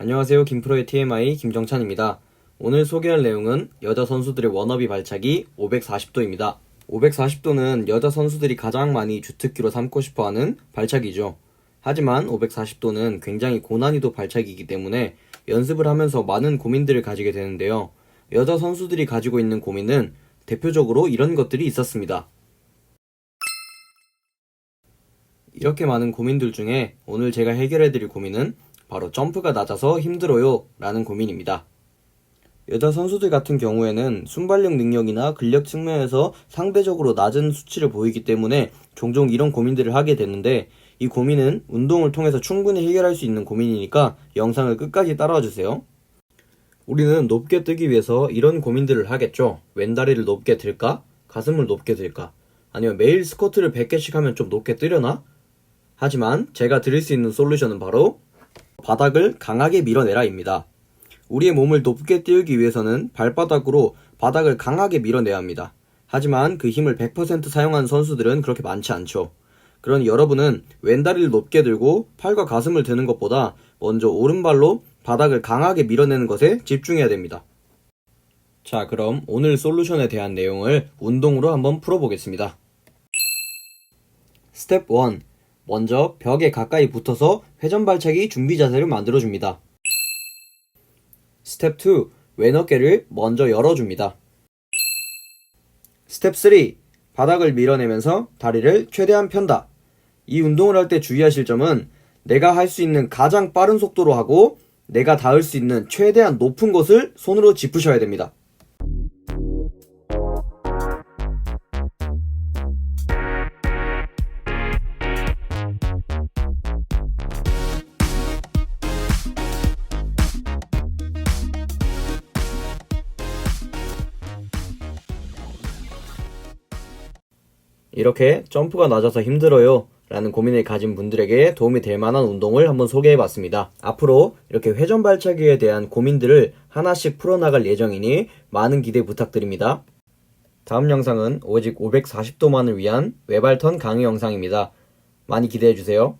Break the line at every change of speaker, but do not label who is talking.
안녕하세요. 김프로의 TMI 김정찬입니다. 오늘 소개할 내용은 여자 선수들의 워너비 발차기 540도입니다. 540도는 여자 선수들이 가장 많이 주특기로 삼고 싶어 하는 발차기죠. 하지만 540도는 굉장히 고난이도 발차기이기 때문에 연습을 하면서 많은 고민들을 가지게 되는데요. 여자 선수들이 가지고 있는 고민은 대표적으로 이런 것들이 있었습니다. 이렇게 많은 고민들 중에 오늘 제가 해결해드릴 고민은 바로 점프가 낮아서 힘들어요 라는 고민입니다. 여자 선수들 같은 경우에는 순발력 능력이나 근력 측면에서 상대적으로 낮은 수치를 보이기 때문에 종종 이런 고민들을 하게 되는데 이 고민은 운동을 통해서 충분히 해결할 수 있는 고민이니까 영상을 끝까지 따라와 주세요. 우리는 높게 뜨기 위해서 이런 고민들을 하겠죠. 왼다리를 높게 들까? 가슴을 높게 들까? 아니면 매일 스쿼트를 100개씩 하면 좀 높게 뜨려나? 하지만 제가 드릴 수 있는 솔루션은 바로 바닥을 강하게 밀어내라입니다. 우리의 몸을 높게 띄우기 위해서는 발바닥으로 바닥을 강하게 밀어내야 합니다. 하지만 그 힘을 100% 사용하는 선수들은 그렇게 많지 않죠. 그러니 여러분은 왼다리를 높게 들고 팔과 가슴을 드는 것보다 먼저 오른발로 바닥을 강하게 밀어내는 것에 집중해야 됩니다. 자, 그럼 오늘 솔루션에 대한 내용을 운동으로 한번 풀어보겠습니다. 스텝 1. 먼저 벽에 가까이 붙어서 회전 발차기 준비 자세를 만들어줍니다. 스텝 2. 왼 어깨를 먼저 열어줍니다. 스텝 3. 바닥을 밀어내면서 다리를 최대한 편다. 이 운동을 할 때 주의하실 점은 내가 할 수 있는 가장 빠른 속도로 하고 내가 닿을 수 있는 최대한 높은 곳을 손으로 짚으셔야 됩니다. 이렇게 점프가 낮아서 힘들어요. 라는 고민을 가진 분들에게 도움이 될 만한 운동을 한번 소개해 봤습니다. 앞으로 이렇게 회전 발차기에 대한 고민들을 하나씩 풀어나갈 예정이니 많은 기대 부탁드립니다. 다음 영상은 오직 540도만을 위한 외발턴 강의 영상입니다. 많이 기대해 주세요.